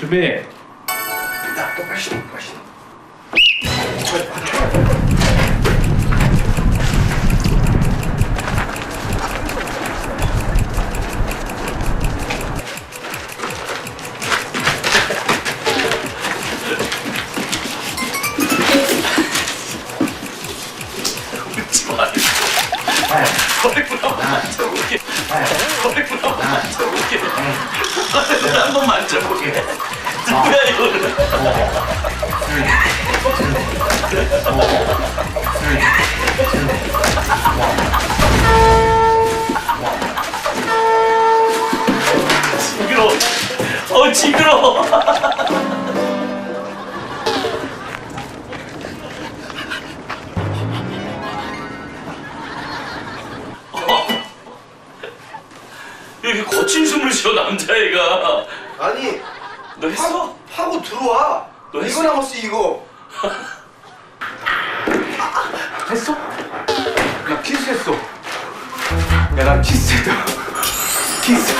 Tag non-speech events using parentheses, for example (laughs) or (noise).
준비. 나 똑같이 똑같이. 허리부터 한번 만져볼게. 징그러워. 어 징그러워. 이렇게 거친 숨을 쉬어 남자애가. 아니 너 했어? 하, 하고 들어와. 너 했어? 이거 남았어 이거. 했어? 나 키스했어. 야, 나 키스했다. 키스했어. (laughs)